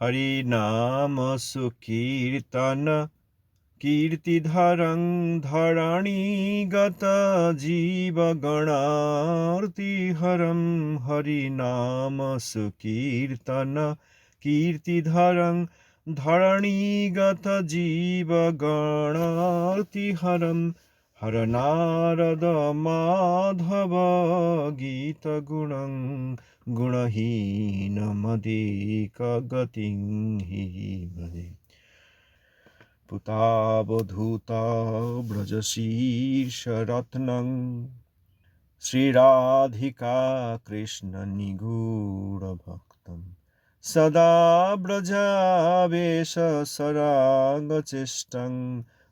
হরিনাম সুকীর্তন কীর্তিধরং ধরণী গত জীবগণার্তিহরম হরিনাম সুকীর্তন কীর্তিধরং ধরণীগত জীবগণার্তিহরম हर नारद माधव गीतगुणं गुणहीनमदेकगतिं हि मदे पुतावधूता व्रजशीर्षरत्नं श्रीराधिका कृष्णनिगूढभक्तं सदा व्रजावेशसरागचेष्टं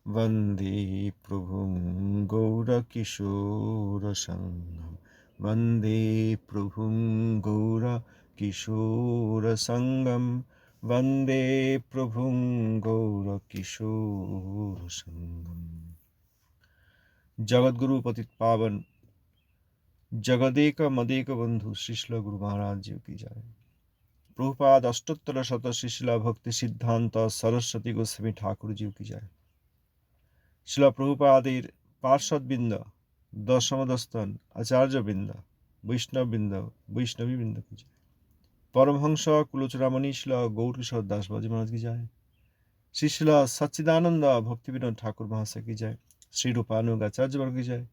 वंदे प्रभुं गौरकिशोरसङ्घं वंदे प्रभुं गौरकिशोरसङ्गं। वंदे प्रभुं गौरकिशोरसङ्गं। जगद्गुरु पतित पावन, जगदेक मदेक बंधु श्रीशिल गुरु महाराज जी की जाए। प्रभुपाद अष्टोत्तर शत श्रीशिला भक्ति सिद्धांत सरस्वती गोस्वामी ठाकुर जी की जाए। প্রভুপাদের পার্শ্বদবৃন্দ দশমদস্তন, আচার্যবৃন্দ, বৈষ্ণববৃন্দ, বৈষ্ণবীবৃন্দ কি যায় পরমহংস, কুলচূড়ামণি, শিল গৌরকিশোর দাস বাজি মহারাজ কি যায় শ্রী শিল সচ্চিদানন্দ ভক্তিবিনোদ ঠাকুর মহাশয় কি যায় শ্রীরূপানুগ আচার্যবর্গ কি যায়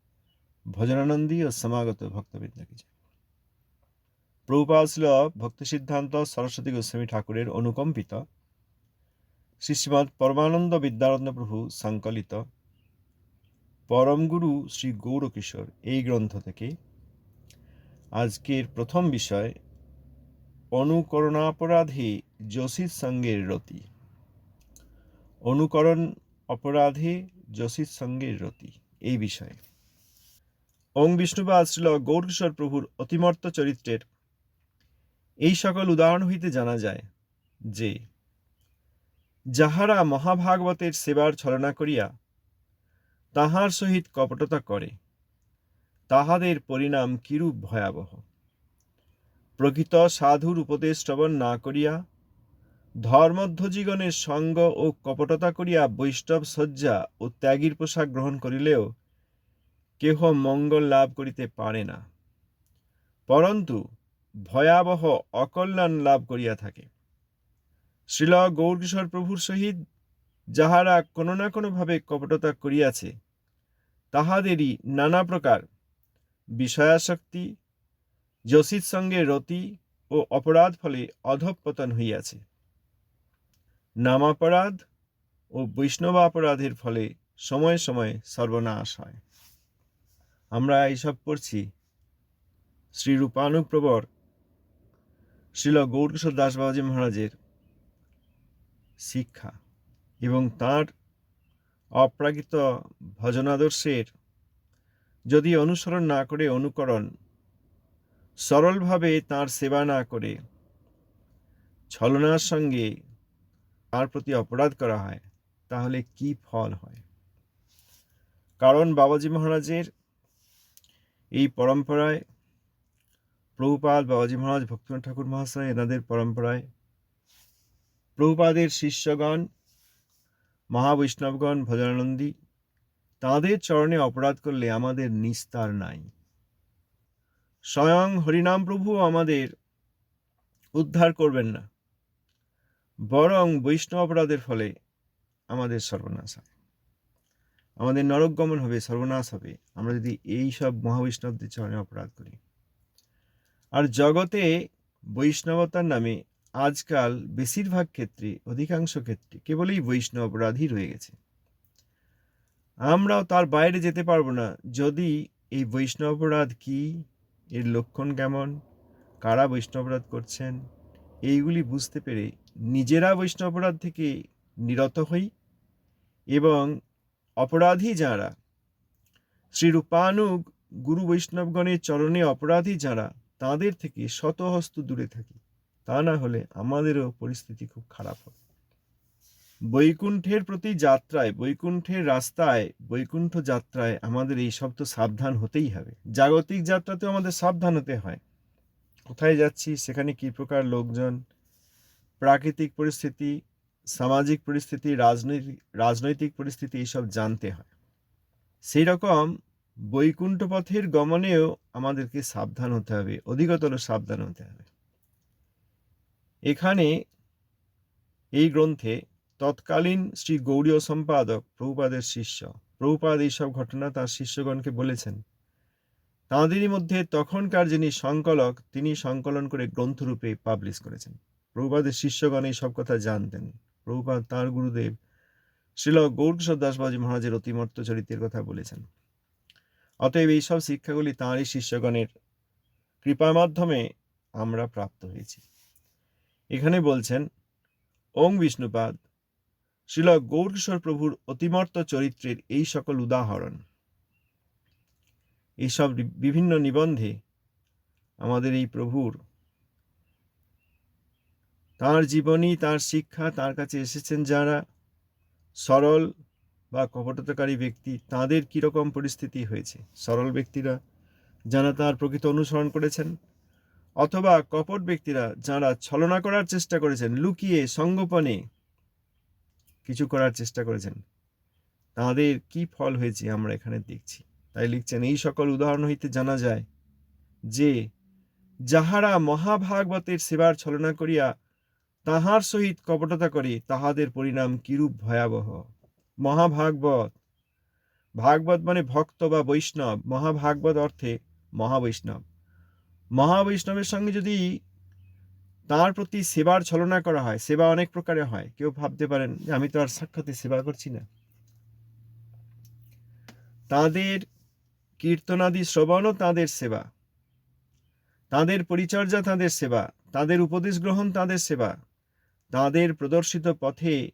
ভজনানন্দী ও সমাগত ভক্তবৃন্দ কি যায় প্রভুপাল ছিল ভক্তি সিদ্ধান্ত সরস্বতী গোস্বামী ঠাকুরের অনুকম্পিত। শ্রী শ্রীমৎ পরমানন্দ বিদ্যারত্ন প্রভু সংকলিত। পরমগুরু শ্রী গৌরকিশোর এই গ্রন্থ থেকে আজকের প্রথম বিষয়, অনুকরণাপরাধে যোশীর সঙ্গের রতি। অনুকরণ অপরাধে যোশীর সঙ্গের রতি, এই বিষয়ে। ওং বিষ্ণুপাদ শ্রীল গৌরকিশোর প্রভুর অতিমর্ত চরিত্রের। এই সকল উদাহরণ হইতে জানা যায় যে, যাহারা মহাভাগবতের সেবার ছলনা করিয়া তাহার সহিত কপটতা করে। তাহাদের পরিণাম কিরূপ ভয়াবহ? প্রকৃত সাধুর উপদেশ শ্রবণ না করিয়া, ধর্মধ্বজীগণের সঙ্গ ও কপটতা করিয়া বৈষ্ণব শয্যা ও ত্যাগীর পোশাক গ্রহণ করিলেও কেহ মঙ্গল লাভ করিতে পারে না। পরন্তু ভয়াবহ অকল্যাণ লাভ করিয়া থাকে। শ্রীল গৌরকিশোর প্রভুর সহিত যাহারা কোনো না কোনোভাবে কপটতা করিয়াছে, তাহাদেরই নানা প্রকার বিষয়াসক্তি যশির সঙ্গে রতি ও অপরাধ ফলে অধঃপতন হইয়াছে। নামাপরাধ ও বৈষ্ণব অপরাধের ফলে সময়ে সময়ে সর্বনাশ হয়। আমরা এইসব পড়ছি শ্রী রূপানুপ্রবর শিল গৌরকিশোর দাস বাবাজি মহারাজের শিক্ষা। এবং তার অপ্রাকৃত ভজনাদর্শের যদি অনুসরণ না করে অনুকরণ, সরলভাবে তার সেবা না করে ছলনার সঙ্গে তার প্রতি অপরাধ করা হয়, তাহলে কি ফল হয়? কারণ বাবাজি মহারাজের এই পরম্পরায়, প্রভুপাদ বাবাজি মহারাজ ভক্তিনাথ ঠাকুর মহাশয় এনাদের পরম্পরায়, প্রভুপাদের শিষ্যগণ মহাবৈষ্ণবগণ ভজনানন্দী, তাঁদের চরণে অপরাধ করলে আমাদের নিস্তার নাই। স্বয়ং হরিনাম প্রভু আমাদের উদ্ধার করবেন না, বরং বৈষ্ণব অপরাধের ফলে আমাদের সর্বনাশ হয়। আমাদের নরকগমন হবে, সর্বনাশ হবে। আমরা যদি এই সব মহাবৈষ্ণবদের চরণে অপরাধ করি। আর জগতে বৈষ্ণবতার নামে আজকাল বেশিরভাগ ক্ষেত্রে, অধিকাংশ ক্ষেত্রে কেবলই বৈষ্ণব অপরাধী রয়ে গেছে। আমরাও তার বাইরে যেতে পারব না। যদি এই বৈষ্ণব অপরাধ কী? এর লক্ষণ কেমন? কারা বৈষ্ণব অপরাধ করছেন? এইগুলি বুঝতে পেরে নিজেরা বৈষ্ণব অপরাধ থেকে নিরত হই এবং অপরাধী যারা, শ্রীরূপানুগ গুরু বৈষ্ণবগণের চরণে অপরাধী যারা, তাদের থেকে শতহস্ত দূরে থাকি। তা না হলে আমাদেরও পরিস্থিতি খুব খারাপ হবে। বৈকুণ্ঠের প্রতি যাত্রায়, বৈকুণ্ঠের রাস্তায়, বৈকুণ্ঠ যাত্রায় আমাদের এই সব তো সাবধান হতেই হবে। জাগতিক যাত্রাতেও আমাদের সাবধান হতে হয়। কোথায় যাচ্ছি, সেখানে কী প্রকার লোকজন, প্রাকৃতিক পরিস্থিতি, সামাজিক পরিস্থিতি, রাজনৈতিক রাজনৈতিক পরিস্থিতি এইসব জানতে হয়। সেই রকম বৈকুণ্ঠ পথের গমনেও আমাদেরকে সাবধান হতে হবে, অধিকতর সাবধান হতে হবে। এখানে এই গ্রন্থে তৎকালীন শ্রী গৌড়ীয় সম্পাদক প্রভুপাদের শিষ্য, প্রভুপাদ এইসব ঘটনা তার শিষ্যগণকে বলেছেন। তাঁদেরই মধ্যে তখনকার যিনি সংকলক, তিনি সংকলন করে গ্রন্থরূপে পাবলিশ করেছেন। প্রভুপাদের শিষ্যগণ এই সব কথা জানতেন। প্রভুপাদ তাঁর গুরুদেব শ্রীল গৌরকিশোর দাসবাজি মহারাজের অতিমর্ত চরিত্রের কথা বলেছেন। অতএব এইসব শিক্ষাগুলি তাঁরই শিষ্যগণের কৃপার মাধ্যমে আমরা প্রাপ্ত হয়েছি। এখানে বলছেন, ওং বিষ্ণুপাদ, শ্রীল গৌরকিশোর প্রভুর অতিমর্ত চরিত্রের এই সকল উদাহরণ। এইসব বিভিন্ন নিবন্ধে আমাদের এই প্রভুর তার জীবনী, তার শিক্ষা, তার কাছে এসেছেন যারা, সরল বা কপটতাকারী ব্যক্তি, তাদের কীরকম পরিস্থিতি হয়েছে? সরল ব্যক্তিরা যারা তার প্রকৃত অনুসরণ করেছেন অথবা কপট ব্যক্তিরা যারা ছলনা করার চেষ্টা করেছেন, লুকিয়ে, সঙ্গোপনে কিছু করার চেষ্টা করেছেন, তাদের কি ফল হয়েছে আমরা এখানে দেখছি। তাই লিখছেন, এই সকল উদাহরণ হইতে জানা যায় যে, যাহারা মহাভাগবতের সেবার ছলনা করিয়া তাহার সহিত কপটতা করে, তাহাদের পরিণাম কিরূপ ভয়াবহ? মহাভাগবত, ভাগবত মানে ভক্ত বা বৈষ্ণব। মহাভাগবত অর্থে মহাবৈষ্ণব। মহাবৈষ্ণবের সঙ্গে যদি তার প্রতি সেবার ছলনা করা হয়, সেবা অনেক প্রকারে হয়, কেউ ভাবতে পারেন যে আমি তো আর সাক্ষাতে সেবা করছি না। তাদের কীর্তনাদি শ্রবণও তাদের সেবা। তাদের পরিচর্যা তাদের সেবা। তাদের উপদেশ গ্রহণ তাদের সেবা। তাদের প্রদর্শিত পথে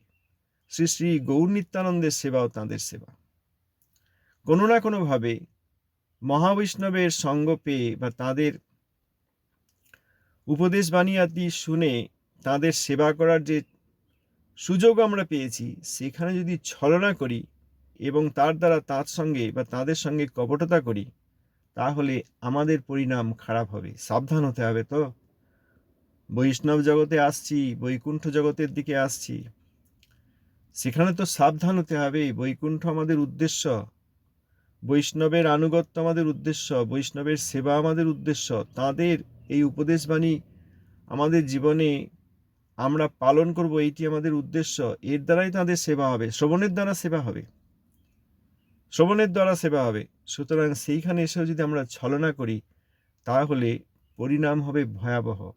শ্রী শ্রী গৌর নিত্যানন্দের সেবাও তাদের সেবা। কোনো না কোনোভাবে মহাবৈষ্ণবের সঙ্গ পেয়ে বা তাদের উপদেশ বাণী শুনে তাদের সেবা করার যে সুযোগ আমরা পেয়েছি, সেখানে যদি ছলনা করি এবং তার দ্বারা তার সঙ্গে বা তাদের সঙ্গে কপটতা করি, তাহলে আমাদের পরিণাম খারাপ হবে। সাবধান হতে হবে তো। বৈষ্ণব জগতে আসছি, বৈকুণ্ঠ জগতের দিকে আসছি। সেখানে তো সাবধান হতে হবে। বৈকুণ্ঠ আমাদের উদ্দেশ্য। বৈষ্ণবের আনুগত্য আমাদের উদ্দেশ্য। বৈষ্ণবের সেবা আমাদের উদ্দেশ্য। তাদের এই উপদেশ বাণী আমাদের জীবনে আমরা পালন করব, এইটি আমাদের উদ্দেশ্য। এর দ্বারাই তাদের সেবা হবে শ্রবণের দ্বারা সেবা হবে। শ্রবণের দ্বারা সেবা হবে। সুতরাং সেইখানে এসেও যদি আমরা ছলনা করি, তাহলে পরিণাম হবে ভয়াবহ।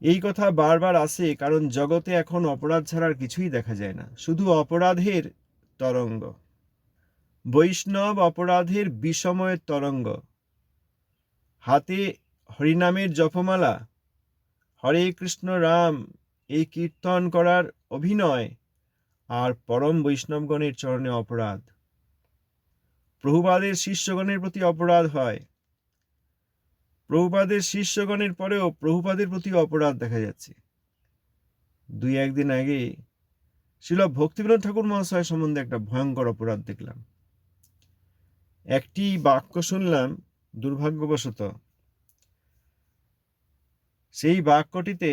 এই কথা বারবার আসে, কারণ জগতে এখন অপরাধ ছাড়ার কিছুই দেখা যায় না। শুধু অপরাধের তরঙ্গ। বৈষ্ণব অপরাধের বিষময়ের তরঙ্গ। হাতে হরিনামের জপমালা। হরে কৃষ্ণ রাম, এই কীর্তন করার অভিনয় আর পরম বৈষ্ণবগণের চরণে অপরাধ। প্রভুপাদের শিষ্যগণের প্রতি অপরাধ হয়। প্রভুপাদের শিষ্যগণের পরেও প্রভুপাদের প্রতি অপরাধ দেখা যাচ্ছে। দুই একদিন আগে শিল ভক্তিবিনোদ ঠাকুর মহাশয় সম্বন্ধে একটা ভয়ঙ্কর অপরাধ দেখলাম। একটি বাক্য শুনলাম দুর্ভাগ্যবশত। সেই বাক্যটিতে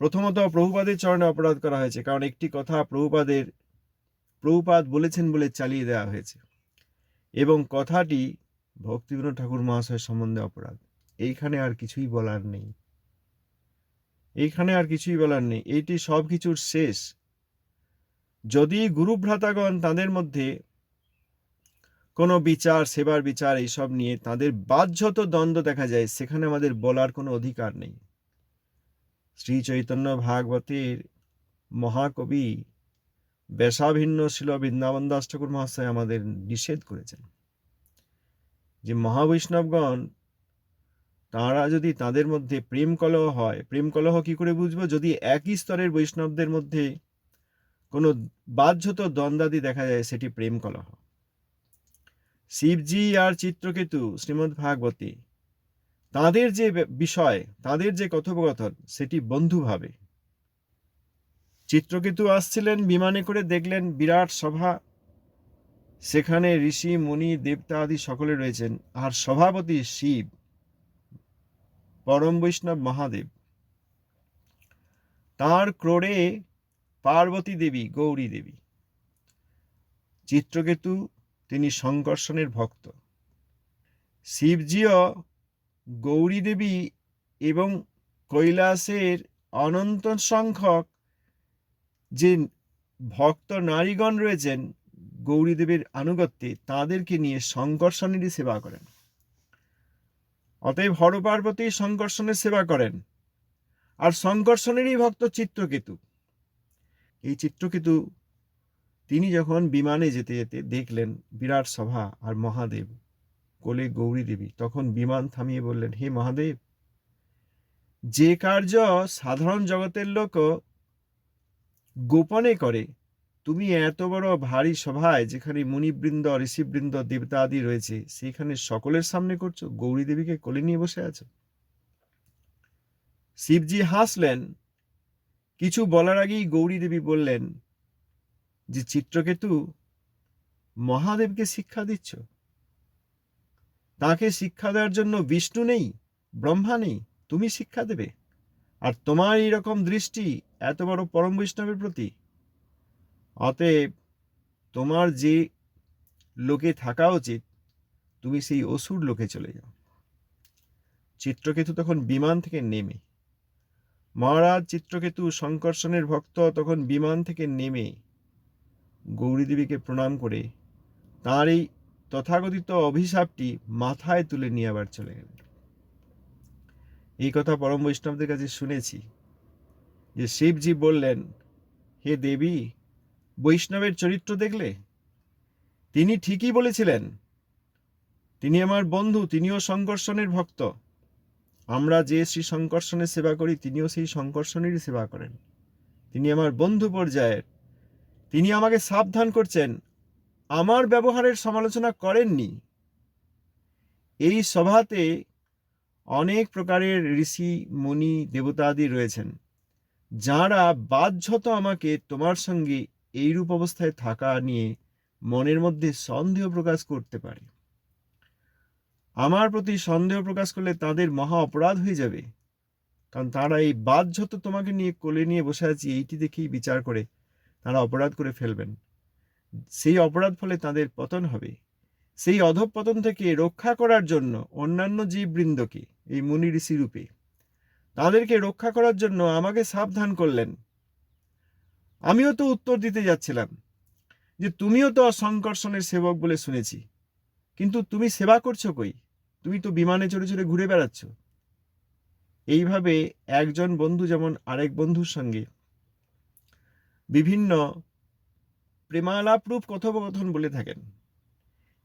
প্রথমত প্রভুপাদের চরণে অপরাধ করা হয়েছে, কারণ একটি কথা প্রভুপাদের, প্রভুপাদ বলেছেন বলে চালিয়ে দেওয়া হয়েছে। এবং কথাটি ভক্তিবিনোদ ঠাকুর মহাশয় সম্বন্ধে অপরাধ। এইখানে আর কিছুই বলার নেই। এইখানে আর কিছুই বলার নেই। এইটি সব কিছুর শেষ। যদি গুরুভ্রাতাগণ তাদের মধ্যে কোনো বিচার, সেবার বিচার এইসব নিয়ে তাদের বাহ্যত দ্বন্দ্ব দেখা যায়। সেখানে আমাদের বলার কোনো অধিকার নেই। শ্রী চৈতন্য ভাগবতের মহাকবি বেশাভিন্ন ছিল বৃন্দাবন দাস ঠাকুর মহাশয় আমাদের নিষেধ করেছেন যে মহাবৈষ্ণবগণ তাঁরা যদি তাদের মধ্যে প্রেম কলহ হয়, প্রেম কলহ কি করে বুঝব? যদি একই স্তরের বৈষ্ণবদের মধ্যে কোনো বাহ্যত দ্বন্দ্বাদি দেখা যায়, সেটি প্রেম কলহ। শিবজি আর চিত্রকেতু শ্রীমৎ ভাগবতী। তাদের যে বিষয়, তাদের যে কথোপকথন, সেটি বন্ধুভাবে। চিত্রকেতু আসছিলেন বিমানে করে, দেখলেন বিরাট সভা। সেখানে ঋষি, মুনি, দেবতা আদি সকলে রয়েছেন, আর সভাপতি শিব, পরম বৈষ্ণব মহাদেব। তাঁর ক্রোড়ে পার্বতী দেবী, গৌরী দেবী। চিত্রকেতু তিনি সংকর্ষণের ভক্ত। শিবজিও গৌরী দেবী এবং কৈলাসের অনন্ত সংখ্যক যে ভক্ত নারীগণ রয়েছেন গৌরীদেবীর আনুগত্যে তাদেরকে নিয়ে শঙ্কর্ষণেরই সেবা করেন। অতএব হর পার্বতী শঙ্কর্ষণের সেবা করেন। আর শঙ্কর্ষণেরই ভক্ত চিত্রকেতু। এই চিত্রকেতু তিনি যখন বিমানে যেতে যেতে দেখলেন বিরাট সভা আর মহাদেব কোলে গৌরী দেবী, তখন বিমান থামিয়ে বললেন, হে মহাদেব, যে কার্য সাধারণ জগতের লোক গোপনে করে, তুমি এত বড় ভারী সভায় যেখানে মুনিবৃন্দ, ঋষিবৃন্দ, দেবতা আদি রয়েছে, সেখানে সকলের সামনে করছ? গৌরী দেবীকে কোলে নিয়ে বসে আছো? শিবজি হাসলেন। কিছু বলার আগেই গৌরী দেবী বললেন যে চিত্রকেতু মহাদেবকে শিক্ষা দিচ্ছ। তাকে শিক্ষা দেওয়ার জন্য বিষ্ণু নেই, ব্রহ্মা নেই, তুমি শিক্ষা দেবে। আর তোমার এইরকম দৃষ্টি এত বড় পরম বৈষ্ণবের প্রতি। অতএব তোমার যে লোকে থাকা উচিত, তুমি সেই অসুর লোকে চলে যাও। চিত্রকেতু তখন বিমান থেকে নেমে। মহারাজ, চিত্রকেতু শঙ্কর্ষণের ভক্ত তখন বিমান থেকে নেমে গৌরীদেবীকে প্রণাম করে তাঁর এই তথাকথিত অভিশাপটি মাথায় তুলে নিয়ে আবার চলে গেলেন। এই কথা পরম বৈষ্ণবদের কাছে শুনেছি যে শিবজি বললেন, হে দেবী, বৈষ্ণবের চরিত্র দেখলে? তিনি ঠিকই বলেছিলেন, তিনি আমার বন্ধু, তিনিও শঙ্কর্ষণের ভক্ত। আমরা যে শ্রী সংকর্ষণের সেবা করি, তিনিও সেই শঙ্কর্ষণেরই সেবা করেন। তিনি আমার বন্ধু পর্যায়ের তিনি আমাকে সাবধান করছেন। আমার ব্যবহারের সমালোচনা করেননি। এই সভাতে অনেক প্রকারের ঋষি, মুনি, দেবতাদি রয়েছেন, যারা বাধ্যত আমাকে তোমার সঙ্গে এইরূপ অবস্থায় থাকা নিয়ে মনের মধ্যে সন্দেহ প্রকাশ করতে পারে। আমার প্রতি সন্দেহ প্রকাশ করলে তাদের মহা অপরাধ হয়ে যাবে, কারণ তারা এই বাধ্যত তোমাকে নিয়ে কোলে নিয়ে বসে আছি, এইটি দেখেই বিচার করে তারা অপরাধ করে ফেলবেন। সেই অপরাধ ফলে তাদের পতন হবে। সেই অধঃপতন থেকে রক্ষা করার জন্য অন্যান্য জীববৃন্দকে, এই মুনি ঋষি রূপে, তাদেরকে রক্ষা করার জন্য আমাকে সাবধান করলেন। আমিও তো উত্তর দিতে যাচ্ছিলাম যে তুমিও তো সংকর্ষণের সেবক বলে শুনেছি। কিন্তু তুমি সেবা করছ কই? তুমি তো বিমানে চড়ে চড়ে ঘুরে বেড়াচ্ছ। এইভাবে একজন বন্ধু যেমন আরেক বন্ধুর সঙ্গে বিভিন্ন প্রেমালাপরূপ কথোপকথন বলে থাকেন।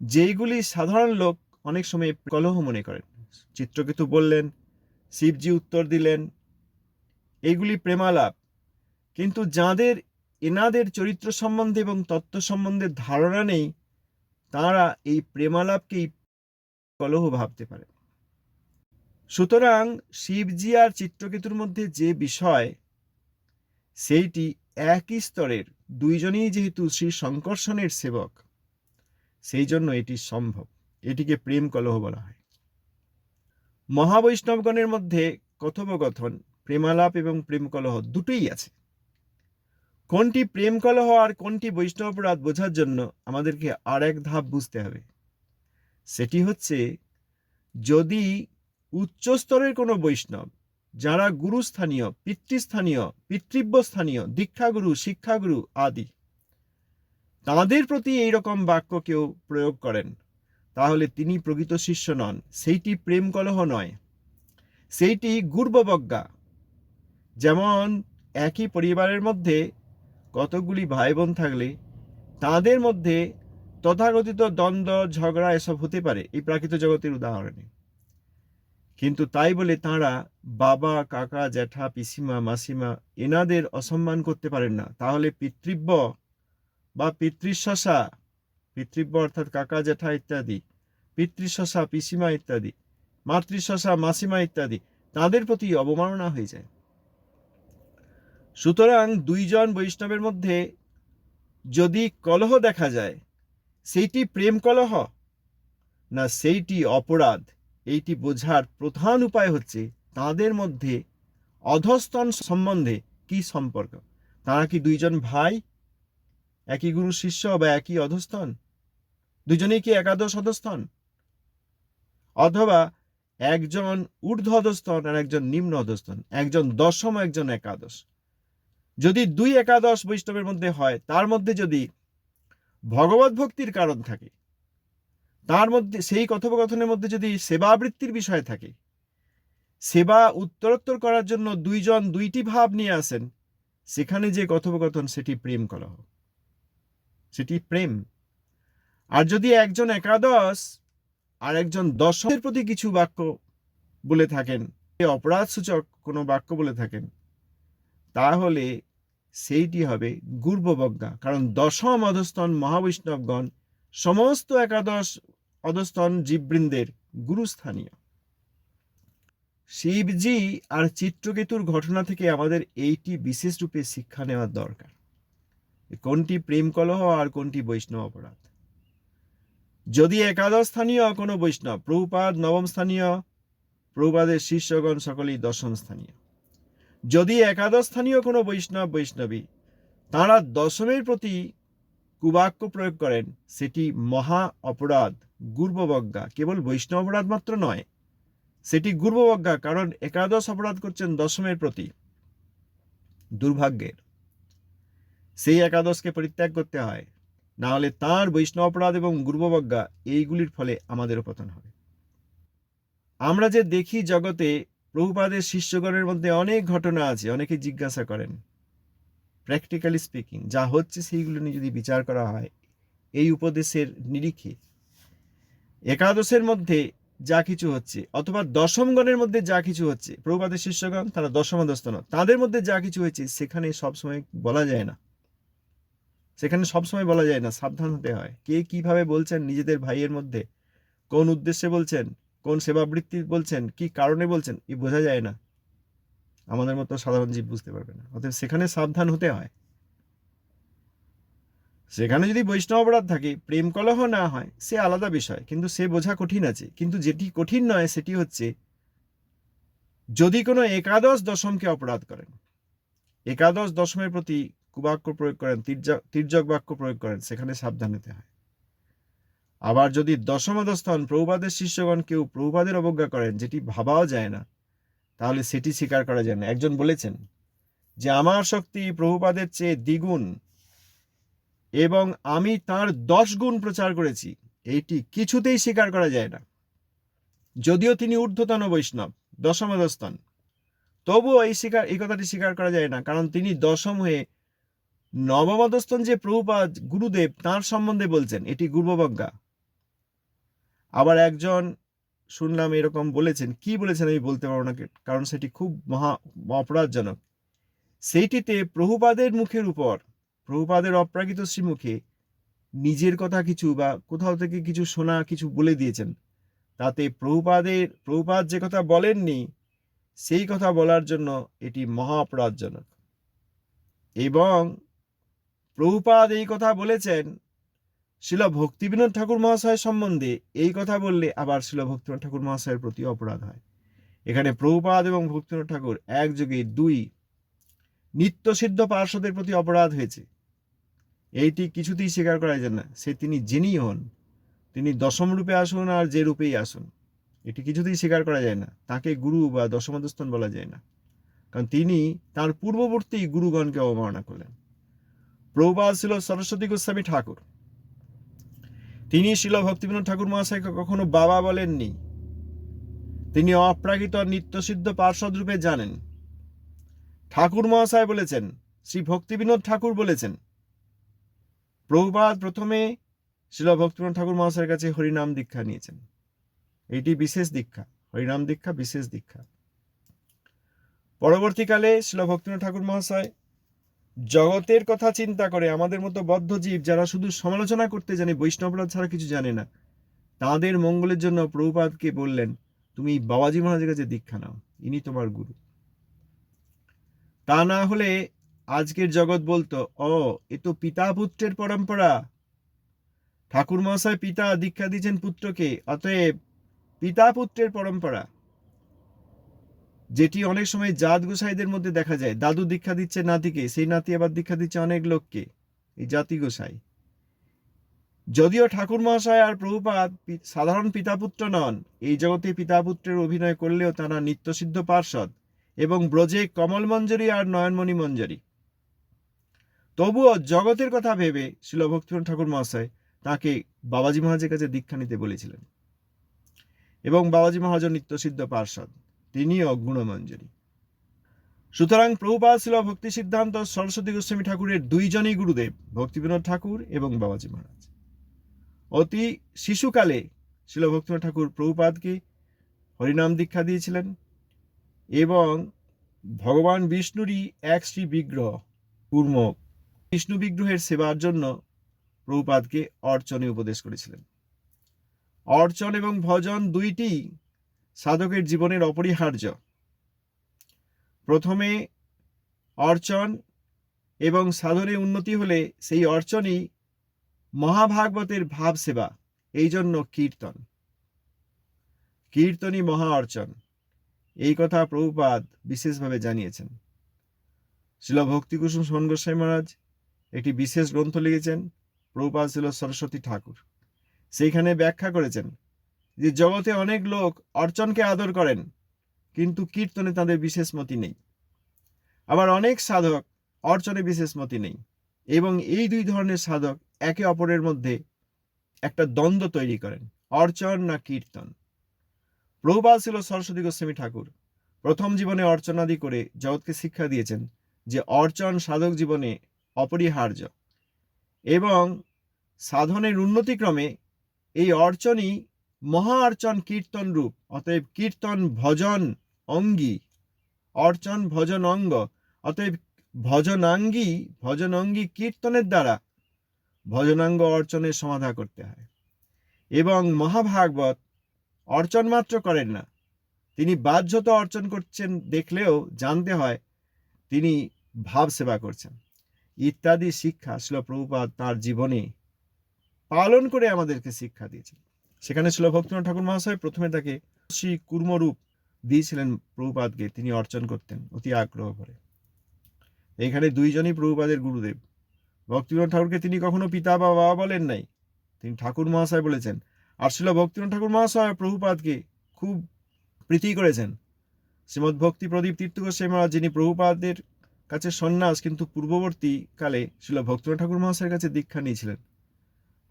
যেইগুলি সাধারণ লোক অনেক সময় কলহ মনে করেন। চিত্রকেতু বললেন, শিবজি উত্তর দিলেন এইগুলি প্রেমালাপ। কিন্তু যাদের এনাদের চরিত্র সম্বন্ধে এবং তত্ত্ব সম্বন্ধে ধারণা নেই, তারা এই প্রেমালাপকেই কলহ ভাবতে পারে সুতরাং শিবজি আর চিত্রকেতুর মধ্যে যে বিষয়, সেইটি একই স্তরের, দুইজনেই যেহেতু শ্রী শঙ্কর্ষণের সেবক সেই জন্য এটি সম্ভব। এটিকে প্রেম কলহ বলা হয়। মহাবৈষ্ণবগণের মধ্যে কথোপকথন, প্রেমালাপ এবং প্রেম কলহ দুটোই আছে। কোনটি প্রেম কলহ আর কোনটি বৈষ্ণব অপরাধ বোঝার জন্য আমাদেরকে আর এক ধাপ বুঝতে হবে। সেটি হচ্ছে, যদি উচ্চস্তরের কোনো বৈষ্ণব যারা গুরুস্থানীয়, পিতৃস্থানীয় পিতৃব্য স্থানীয় দীক্ষাগুরু, শিক্ষাগুরু আদি। তাদের প্রতি এই রকম বাক্য কেউ প্রয়োগ করেন, তাহলে তিনি প্রকৃত শিষ্য নন। সেইটি প্রেম কলহ নয়, সেইটি গুর্ববজ্ঞা। যেমন একই পরিবারের মধ্যে কতগুলি ভাই বোন থাকলে তাদের মধ্যে তথাকথিত দ্বন্দ্ব, ঝগড়া এসব হতে পারে। এই প্রাকৃত জগতের উদাহরণে। কিন্তু তাই বলে তাঁরা বাবা, কাকা, জ্যাঠা, পিসিমা, মাসিমা এনাদের অসম্মান করতে পারেন না। তাহলে পিতৃব্য বা পিতৃশশা, পিতৃব্য অর্থাৎ কাকা, জ্যাঠা ইত্যাদি, পিতৃশশা, পিসিমা ইত্যাদি, মাতৃশশা, মাসিমা ইত্যাদি, তাদের প্রতি অবমাননা হয়ে যায়। সুতরাং দুইজন বৈষ্ণবের মধ্যে যদি কলহ দেখা যায়, সেইটি প্রেম কলহ না সেইটি অপরাধ? এইটি বোঝার প্রধান উপায় হচ্ছে তাদের মধ্যে অধস্তন সম্বন্ধে কি সম্পর্ক? তারা কি দুইজন ভাই? একই গুরু শিষ্য বা একই অধস্তন? দুজনেই কি একাদশ অধস্তন? অথবা একজন ঊর্ধ্ব অধস্তন আর একজন নিম্ন অধস্তন, একজন দশম, একজন একাদশ। যদি দুই একাদশ বৈষ্ণবের মধ্যে হয়, তার মধ্যে যদি ভগবত ভক্তির কারণ থাকে তার মধ্যে, সেই কথোপকথনের মধ্যে যদি সেবাবৃত্তির বিষয় থাকে, সেবা উত্তরোত্তর করার জন্য দুইজন দুইটি ভাব নিয়ে আসেন, সেখানে যে কথোপকথন, সেটি প্রেম কলহ। সেটি প্রেম। আর যদি একজন একাদশ, আর একজন দশের প্রতি কিছু বাক্য বলে থাকেন অপরাধ সূচক কোনো বাক্য বলে থাকেন, তাহলে সেইটি হবে গুর্ববজ্ঞা। কারণ দশম অধস্তন মহাবৈষ্ণবগণ সমস্ত একাদশ অধস্তন জীববৃন্দের গুরুস্থানীয়। শিবজি আর চিত্রকেতুর ঘটনা থেকে আমাদের এইটি বিশেষ রূপে শিক্ষা নেওয়ার দরকার। কোনটি প্রেম কলহ আর কোনটি বৈষ্ণব অপরাধ? যদি একাদশ স্থানীয়, কোনো বৈষ্ণব, প্রভুপাদ, নবম স্থানীয়, প্রভুপাদের শিষ্যগণ সকলেই দশম স্থানীয়। যদি একাদশ স্থানীয়, কোনো বৈষ্ণব, বৈষ্ণবী, তাঁরা দশমের প্রতি কুবাক্য প্রয়োগ করেন। সেটি মহা অপরাধ, গুর্ববজ্ঞা, কেবল বৈষ্ণব অপরাধ মাত্র নয়। সেটি গুর্ববজ্ঞা, কারণ একাদশ অপরাধ করছেন দশমের প্রতি। দুর্ভাগ্যের। সেই একাদশকে পরিত্যাগ করতে হয়। না হলে তাঁর বৈষ্ণব অপরাধ এবং গুর্ববজ্ঞা এইগুলির ফলে আমাদেরও পতন হবে। আমরা যে দেখি জগতে প্রভুপাদের শিষ্যগণের মধ্যে অনেক ঘটনা আছে, অনেকে জিজ্ঞাসা করেন। প্র্যাকটিক্যালি স্পিকিং যা হচ্ছে সেইগুলো নিয়ে যদি বিচার করা হয়, এই উপদেশের নিরিখে, একাদশের মধ্যে যা কিছু হচ্ছে, অথবা দশমগণের মধ্যে যা কিছু হচ্ছে, প্রভুপাদের শিষ্যগণ তারা দশমদস্ত নয় তাদের মধ্যে যা কিছু হয়েছে, সেখানে সবসময় বলা যায় না। সেখানে সবসময় বলা যায় না, সাবধান হতে হয়। কে কীভাবে বলছেন, নিজেদের ভাইয়ের মধ্যে? কোন উদ্দেশ্যে বলছেন? কোন সেবাবৃত্তি বলছেন? কি কারণে বলছেন? এই বোঝা যায় না। আমাদের মতো সাধারণ জীব বুঝতে পারবে না। অতএব সেখানে সাবধান হতে হয়। সেখানে যদি বৈষ্ণব অপরাধ থাকে, প্রেম কলহ না হয়, সে আলাদা বিষয়, কিন্তু সে বোঝা কঠিন আছে। কিন্তু যেটি কঠিন নয়, সেটি হচ্ছে যদি কোনো একাদশ দশমকে অপরাধ করেন, একাদশ দশমের প্রতি কুবাক্য প্রয়োগ করেন, তির্যক বাক্য প্রয়োগ করেন, সেখানে সাবধান হতে হয়। আবার যদি দশমদস্থান প্রভুপাদের শিষ্যগণ কেউ প্রভুপাদের অবজ্ঞা করেন, যেটি ভাবাও যায় না তাহলে সেটি স্বীকার করা যায় না একজন বলেছেন যে, আমার শক্তি প্রভুপাদের চেয়ে দ্বিগুণ এবং আমি তার দশ গুণ প্রচার করেছি। এইটি কিছুতেই স্বীকার করা যায় না। যদিও তিনি ঊর্ধ্বতন বৈষ্ণব দশমদস্থান তবুও এই স্বীকার, এই কথাটি স্বীকার করা যায় না। কারণ তিনি দশম হয়ে নবমদস্তন যে প্রভুপাদ গুরুদেব, তার সম্বন্ধে বলছেন, এটি গুরুবজ্ঞা আবার একজন শুনলাম এরকম বলেছেন। কি বলেছেন আমি বলতে পারব না, কারণ সেটি খুব মহা অপরাধজনক। সেইটিতে প্রভুপাদের মুখের উপর, প্রভুপাদের অপ্রাকৃত শ্রীমুখে নিজের কথা কিছু বা কোথাও থেকে কিছু শোনা, কিছু বলে দিয়েছেন। তাতে প্রভুপাদের, প্রভুপাদ যে কথা বলেননি, সেই কথা বলার জন্য এটি মহা অপরাধজনক। এবং প্রভুপাদ এই কথা বলেছেন শিল ভক্তিবিনোদ ঠাকুর মহাশয় সম্বন্ধে এই কথা বললে আবার শিল ভক্তিবিনোদ ঠাকুর মহাশয়ের প্রতি অপরাধ হয়। এখানে প্রভুপাদ এবং ভক্তিবিনোদ ঠাকুর একযোগে দুই নিত্য সিদ্ধ পার্শ্বদের প্রতি অপরাধ হয়েছে। এইটি কিছুতেই স্বীকার করা যায় না। সে তিনি যিনি হন, তিনি দশম রূপে আসুন আর যে রূপেই আসুন, এটি কিছুতেই স্বীকার করা যায় না। তাকে গুরু বা দশমদস্থান বলা যায় না। কারণ তিনি তার পূর্ববর্তী গুরুগণকে অবমাননা করলেন। প্রভুপাদ ছিল সরস্বতী গোস্বামী ঠাকুর। তিনি শিল ভক্তিবিনোদ ঠাকুর মহাশয়কে কখনো বাবা বলেননি। তিনি অপ্রাকৃত নিত্যসিদ্ধ পার্ষদ রূপে জানেন। ঠাকুর মহাশয় বলেছেন, শ্রী ভক্তিবিনোদ ঠাকুর বলেছেন, প্রভুপাদ প্রথমে শিল ভক্তিবিনোদ ঠাকুর মহাশয়ের কাছে হরিনাম দীক্ষা নিয়েছেন। এটি বিশেষ দীক্ষা, হরিনাম দীক্ষা বিশেষ দীক্ষা। পরবর্তীকালে শিল ভক্তিবিনোদ ঠাকুর মহাশয় জগতের কথা চিন্তা করে, আমাদের মতো বদ্ধ জীব যারা শুধু সমালোচনা করতে জানে বৈষ্ণবরা ছাড়া কিছু জানে না, তাদের মঙ্গলের জন্য প্রভুপাদকে বললেন, তুমি বাবাজি মহারাজের কাছে দীক্ষা নাও, ইনি তোমার গুরু। তা না হলে আজকের জগৎ বলতো, ও, এ তো পিতা পুত্রের পরম্পরা। ঠাকুর মহাশয় পিতা দীক্ষা দিয়েছেন পুত্রকে, অতএব পিতা পুত্রের পরম্পরা। যেটি অনেক সময় জাত গোসাইদের মধ্যে দেখা যায়। দাদু দীক্ষা দিচ্ছে নাতিকে, সেই নাতি আবার দীক্ষা দিচ্ছে অনেক লোককে, এই জাতি গোসাই। যদিও ঠাকুর মহাশয় আর প্রভুপাত সাধারণ পিতাপুত্র নন, এই জগতে পিতাপুত্রের অভিনয় করলেও তারা নিত্যসিদ্ধ পার্ষদ এবং ব্রজে কমল মঞ্জরি আর নয়নমণি মঞ্জরি। তবুও জগতের কথা ভেবে শিল ঠাকুর মহাশয় তাকে বাবাজি মহারাজের কাছে দীক্ষা নিতে বলেছিলেন এবং বাবাজি মহারাজ নিত্যসিদ্ধ পার্ষদ। তিনিও গুণমঞ্জরি সুতরাং প্রভুপাদ ছিল ভক্তি সিদ্ধান্ত সরস্বতী গোস্বামী ঠাকুরের দুইজনই গুরুদেব, ভক্তিবিনোদ ঠাকুর এবং বাবাজি মহারাজ। অতি শিশুকালে শিল ভক্তিনাথ ঠাকুর প্রভুপাদকে হরিনাম দীক্ষা দিয়েছিলেন এবং ভগবান বিষ্ণুরই এক শ্রী বিগ্রহ কুর্ম বিষ্ণু বিগ্রহের সেবার জন্য প্রভুপাদকে অর্চনে উপদেশ করেছিলেন। অর্চন এবং ভজন দুইটি সাধকের জীবনের অপরিহার্য। প্রথমে অর্চন এবং সাধনে উন্নতি হলে সেই অর্চনই মহাভাগবতের ভাব সেবা এই জন্য কীর্তন। কীর্তনই মহা অর্চন, এই কথা প্রভুপাদ বিশেষভাবে জানিয়েছেন। শিল ভক্তিকুসুম সোহন গোস্বামী মহারাজ একটি বিশেষ গ্রন্থ লিখেছেন, প্রভুপাদ ছিল সরস্বতী ঠাকুর। সেইখানে ব্যাখ্যা করেছেন যে জগতে অনেক লোক অর্চনকে আদর করেন, কিন্তু কীর্তনে তাদের বিশেষ মতি নেই। আবার অনেক সাধক অর্চনে বিশেষ মতি নেই এবং এই দুই ধরনের সাধক একে অপরের মধ্যে একটা দ্বন্দ্ব তৈরি করেন, অর্চন না কীর্তন। প্রভুপাল ছিল সরস্বতী গোস্বামী ঠাকুর। প্রথম জীবনে অর্চনাদি করে জগৎকে শিক্ষা দিয়েছেন যে অর্চন সাধক জীবনে অপরিহার্য এবং সাধনের উন্নতিক্রমে এই অর্চনই মহা অর্চন কীর্তন রূপ, অতএব কীর্তন ভজন অঙ্গী, অর্চন ভজন অঙ্গ, অতএব ভজনাঙ্গী, ভজনঙ্গী কীর্তনের দ্বারা ভজনাঙ্গ অর্চনের সমাধা করতে হয়। এবং মহাভাগবত অর্চন মাত্র করেন না। তিনি বাহ্যত অর্চন করছেন দেখলেও জানতে হয় তিনি ভাব সেবা করছেন। ইত্যাদি শিক্ষা শিল প্রভুপাদ তার জীবনে পালন করে আমাদেরকে শিক্ষা দিয়েছেন। সেখানে শিল ভক্তিনাথ ঠাকুর মহাশয়। প্রথমে তাকে শ্রী কুর্মরূপ দিয়েছিলেন প্রভুপাদকে। তিনি অর্চন করতেন অতি আগ্রহ করে। এখানে দুইজনই প্রভুপাদের গুরুদেব। ভক্তিনাথ ঠাকুরকে তিনি কখনো পিতা বা বাবা বলেন নাই। তিনি ঠাকুর মহাশয় বলেছেন। আর শিল ভক্তিনাথ ঠাকুর মহাশয় প্রভুপাদকে খুব প্রীতি করেছেন। শ্রীমৎ ভক্তি প্রদীপ তীর্থ গোস্বামী মহারাজ, যিনি প্রভুপাদের কাছে সন্ন্যাস, কিন্তু পূর্ববর্তী কালে শিল ভক্তিনাথ ঠাকুর মহাশয়ের কাছে দীক্ষা নিয়েছিলেন।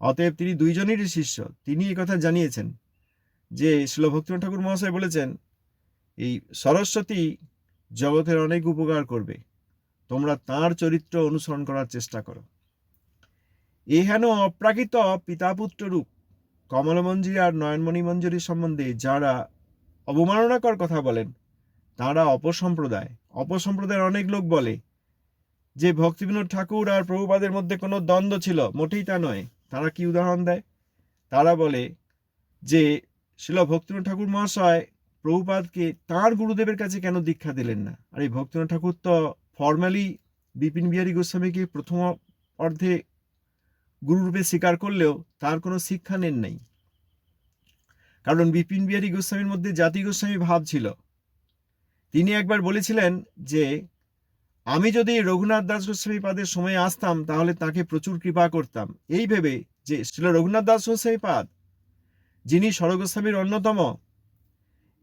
অতএব তিনি দুইজনেরই শিষ্য। তিনি কথা জানিয়েছেন যে শিল ভক্তিনাথ ঠাকুর মহাশয় বলেছেন, এই সরস্বতী জগতের অনেক উপকার করবে। তোমরা তার চরিত্র অনুসরণ করার চেষ্টা করো। এ হেন অপ্রাকৃত পিতাপুত্র রূপ। কমলমঞ্জরি আর নয়নমণি মঞ্জরি সম্বন্ধে যারা অবমাননাকর কথা বলেন, তারা অপসম্প্রদায়। অপসম্প্রদায়ের অনেক লোক বলে যে ভক্তিবিনোদ ঠাকুর আর প্রভুপাদের মধ্যে কোনো দ্বন্দ্ব ছিল, মোটেই তা নয়। তারা কি উদাহরণ দেয়? তারা বলে যে, শিল ভক্তিনাথ ঠাকুর মহাশয় প্রভুপাদকে তার গুরুদেবের কাছে কেন দীক্ষা দিলেন না? আর এই ভক্তিনাথ ঠাকুর তো ফর্মালি বিপিন বিহারী গোস্বামীকে প্রথম অর্ধে গুরুরূপে স্বীকার করলেও তার কোনো শিক্ষা নেন নাই। কারণ বিপিন বিহারী গোস্বামীর মধ্যে জাতি গোস্বামী ভাব ছিল। তিনি একবার বলেছিলেন যে আমি যদি রঘুনাথ দাস গোস্বামী পাদের সময়ে আসতাম, তাহলে তাকে প্রচুর কৃপা করতাম। এই ভেবে যে ছিল রঘুনাথ দাস গোস্বামী পাদ যিনি স্বরগোস্বামীর অন্যতম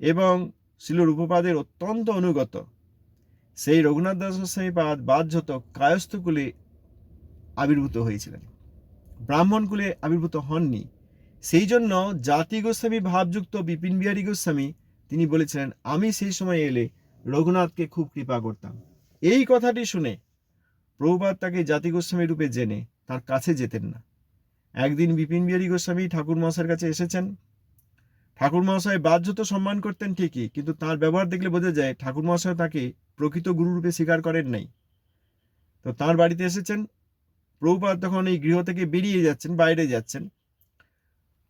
এবং ছিল রূপপাদের অত্যন্ত অনুগত, সেই রঘুনাথ দাস গোস্বামী পাদ বাধ্যত কায়স্থকুলে আবির্ভূত হয়েছিলেন। ব্রাহ্মণকুলে আবির্ভূত হননি। সেই জন্য জাতি গোস্বামী ভাবযুক্ত বিপিন বিহারী গোস্বামী, তিনি বলেছিলেন, আমি সেই সময় এলে রঘুনাথকে খুব কৃপা করতাম। এই কথাটি শুনে প্রভুপাদ তাকে জাতি গোস্বামী রূপে জেনে তার কাছে যেতেন না। একদিন বিপিন বিহারী গোস্বামী ঠাকুর মহাশয়ের কাছে এসেছেন। ঠাকুর মহাশয় বাহ্যত সম্মান করতেন ঠিকই, কিন্তু তার ব্যবহার দেখলে বোঝা যায় ঠাকুর মহাশয় তাকে প্রকৃত গুরুরূপে স্বীকার করেন নাই। তো তার বাড়িতে এসেছেন। প্রভুপাদ তখন এই গৃহ থেকে বেরিয়ে যাচ্ছেন, বাইরে যাচ্ছেন।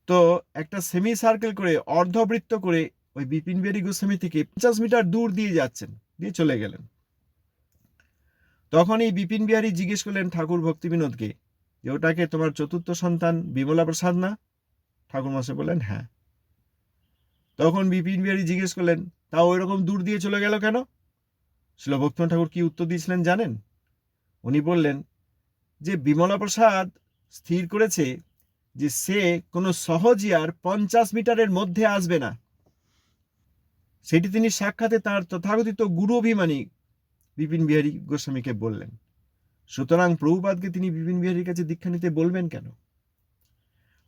তো একটা সেমি সার্কেল করে, অর্ধবৃত্ত করে ওই বিপিন বিহারী গোস্বামী থেকে পঞ্চাশ মিটার দূর দিয়ে যাচ্ছেন, দিয়ে চলে গেলেন। তখন এই বিপিন বিহারী জিজ্ঞেস করলেন ঠাকুর ভক্তি বিনোদকে যে ওটাকে তোমার চতুর্থ সন্তান বিমলা প্রসাদ না? ঠাকুর মশাই বললেন হ্যাঁ। তখন বিপিন বিহারী জিজ্ঞেস করলেন তা ওই রকম দূর দিয়ে চলে গেল কেন? শিল ভক্তিনাথ ঠাকুর কি উত্তর দিয়েছিলেন জানেন? উনি বললেন, যে বিমলা প্রসাদ স্থির করেছে যে সে কোনো সহজই আর পঞ্চাশ মিটারের মধ্যে আসবে না। সেটি তিনি সাক্ষাতে তার তথাকথিত গুরু অভিমানী বিপিন বিহারী গোস্বামীকে বললেন। সুতরাং প্রভুপাদকে তিনি বিপিন বিহারীর কাছে দীক্ষা নিতে বলবেন কেন?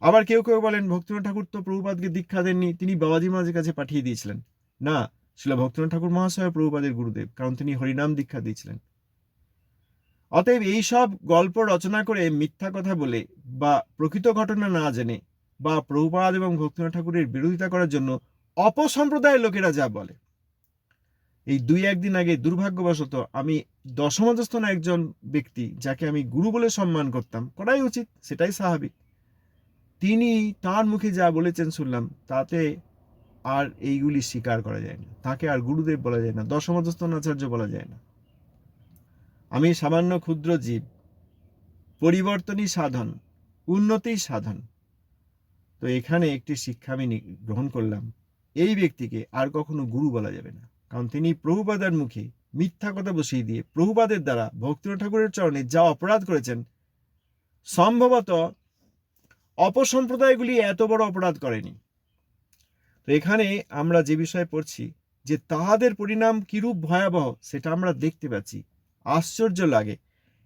আবার কেউ কেউ বলেন, ভক্তিনাথ ঠাকুর তো প্রভুপাদকে দীক্ষা দেননি, তিনি বাবাজি মহারাজের কাছে পাঠিয়ে দিয়েছিলেন। না ছিল ভক্তিনাথ ঠাকুর মহাশয় প্রভুপাদের গুরুদেব, কারণ তিনি হরিনাম দীক্ষা দিয়েছিলেন। অতএব এই সব গল্প রচনা করে মিথ্যা কথা বলে বা প্রকৃত ঘটনা না জেনে বা প্রভুপাদ এবং ভক্তিনাথ ঠাকুরের বিরোধিতা করার জন্য অপসম্প্রদায়ের লোকেরা যা বলে এই দুই একদিন আগে দুর্ভাগ্যবশত আমি দশমদস্থন একজন ব্যক্তি যাকে আমি গুরু বলে সম্মান করতাম। করাই উচিত, সেটাই স্বাভাবিক। তিনি তার মুখে যা বলেছেন শুনলাম, তাতে আর এইগুলি স্বীকার করা যায় না। তাকে আর গুরুদেব বলা যায় না দশমদস্থন আচার্য বলা যায় না। আমি সামান্য ক্ষুদ্র জীব, পরিবর্তনই সাধন, উন্নতিই সাধন। তো এখানে একটি শিক্ষা আমি গ্রহণ করলাম, এই ব্যক্তিকে আর কখনো গুরু বলা যাবে না। কারণ তিনি প্রভুপাদার মুখে মিথ্যা কথা বসিয়ে দিয়ে প্রভুপাদের দ্বারা ভক্তিনাথ ঠাকুরের চরণে যা অপরাধ করেছেন, সম্ভবত অপসম্প্রদায়গুলি এত বড় অপরাধ করেনি। তো এখানে আমরা যে বিষয়ে পড়ছি যে তাহাদের পরিণাম কিরূপ ভয়াবহ, সেটা আমরা দেখতে পাচ্ছি। আশ্চর্য লাগে।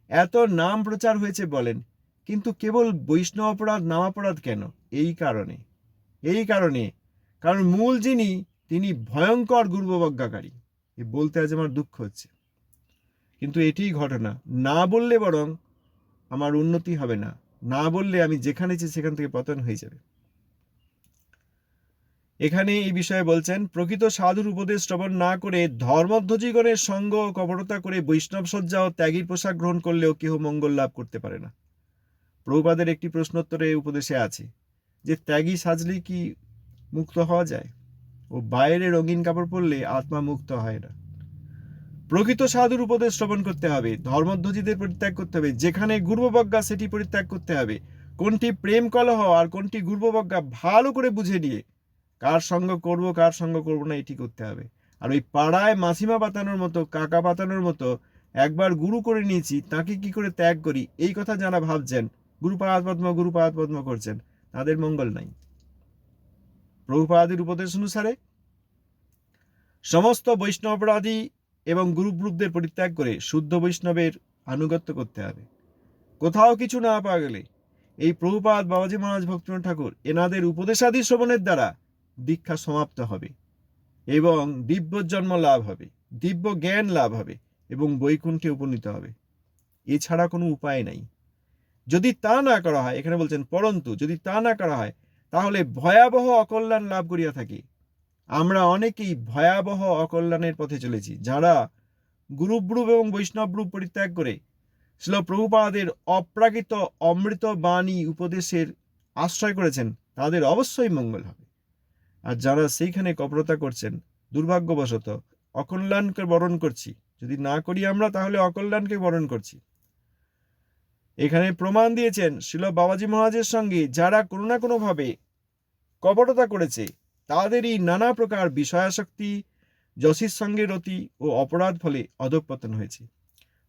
এত নাম প্রচার হয়েছে বলেন, কিন্তু কেবল বৈষ্ণব অপরাধ, নাম অপরাধ কেন? এই কারণে। এই কারণে। কারণ মূল যিনি তিনি ভয়ঙ্কর গুর্ববজ্ঞাকারী এ বলতে আজ আমার দুঃখ হচ্ছে। কিন্তু এটিই ঘটনা। না বললে বরং আমার উন্নতি হবে না। না বললে আমি যেখানে ইচ্ছে সেখান থেকে পতন হয়ে যাবে। এখানে এই বিষয়ে বলছেন, প্রকৃত সাধুর উপদেশ শ্রবণ না করে ধর্মধ্বজীগণের সঙ্গ ও কপটতা করে বৈষ্ণব সজ্জা ও ত্যাগীর পোশাক গ্রহণ করলেও কেহ মঙ্গল লাভ করতে পারে না। প্রভুপাদের একটি প্রশ্নোত্তরে উপদেশে আছে যে, ত্যাগী সাজলে কি মুক্ত হওয়া যায়? ও বাইরে রঙিন কাপড় পরলে আত্মা মুক্ত হয় না। প্রকৃত সাধুর উপদেশ শ্রবণ করতে হবে, ধর্মধ্বজিদের পরিত্যাগ করতে হবে, যেখানে গুর্ববজ্ঞা সেটি পরিত্যাগ করতে হবে। কোনটি প্রেম কলহ আর কোনটি গুর্ববজ্ঞা ভালো করে বুঝে নিয়ে কার সঙ্গ করব, কার সঙ্গ করব না, এটি করতে হবে। আর ওই পাড়ায় মাসিমা পাতানোর মতো, কাকা পাতানোর মতো একবার গুরু করে নিয়েছি, তাকে কি করে ত্যাগ করি, এই কথা যারা ভাবছেন, গুরুপাদ পদ্ম গুরুপাদ পদ্ম করছেন, তাদের মঙ্গল নাই। প্রভুপাদের উপদেশ অনুসারে সমস্ত বৈষ্ণব অপরাধী এবং গুরুগ্রুপদের পরিত্যাগ করে শুদ্ধ বৈষ্ণবের আনুগত্য করতে হবে। কোথাও কিছু না পাওয়া গেলে এই প্রভুপাদ বাবাজি মহারাজ ভক্তিনাথ ঠাকুর এনাদের উপদেশাদি শ্রবণের দ্বারা দীক্ষা সমাপ্ত হবে এবং দিব্য জন্ম লাভ হবে, দিব্য জ্ঞান লাভ হবে এবং বৈকুণ্ঠে উপনীত হবে। এছাড়া কোনো উপায় নাই। যদি তা না করা হয়, এখানে বলছেন, পরন্তু যদি তা না করা হয় তাহলে ভয়াবহ অকল্যাণ লাভ করিয়া থাকি। আমরা অনেকেই ভয়াবহ অকল্যাণের পথে চলেছি, যারা গুরুব্রুপ এবং বৈষ্ণবরূপ পরিত্যাগ করে শিল প্রভুপাদের অপ্রাকৃত অমৃত বাণী উপদেশের আশ্রয় করেছেন, তাদের অবশ্যই মঙ্গল হবে। আর যারা সেইখানে কপরতা করছেন, দুর্ভাগ্যবশত অকল্যাণকে বরণ করছি। যদি না করি আমরা, তাহলে অকল্যাণকে বরণ করছি। এখানে প্রমাণ দিয়েছেন শিল বাবাজি মহারাজের সঙ্গে যারা কোনো না কোনোভাবে কপটতা করেছে, তাদেরই নানা প্রকার বিষয়াসক্তি, যশীর সঙ্গে রতি ও অপরাধ ফলে অধঃপতন হয়েছে।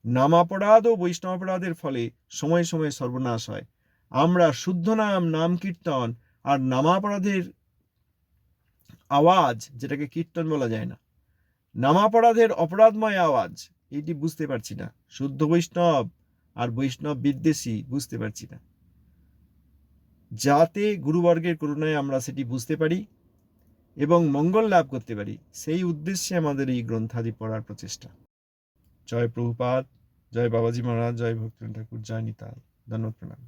নামাপরাধ ও বৈষ্ণব অপরাধের ফলে সময় সময় সর্বনাশ হয়। আমরা শুদ্ধ নাম নাম কীর্তন আর নামাপরাধের আওয়াজ যেটাকে কীর্তন বলা যায় না। নামাপরাধের অপরাধময় আওয়াজ, এটি বুঝতে পারছি না। শুদ্ধ বৈষ্ণব আর বৈষ্ণব বিদ্বেষী বুঝতে পারছি না। যাতে গুরুবর্গের করুণায় আমরা সেটি বুঝতে পারি এবং মঙ্গল লাভ করতে পারি, সেই উদ্দেশ্যে আমাদের এই গ্রন্থাদি পড়ার প্রচেষ্টা। জয় প্রভুপাদ, জয় বাবাজি মহারাজ, জয় ভক্তিম ঠাকুর, জয় নিতাল ধন্যবাদ প্রণাম।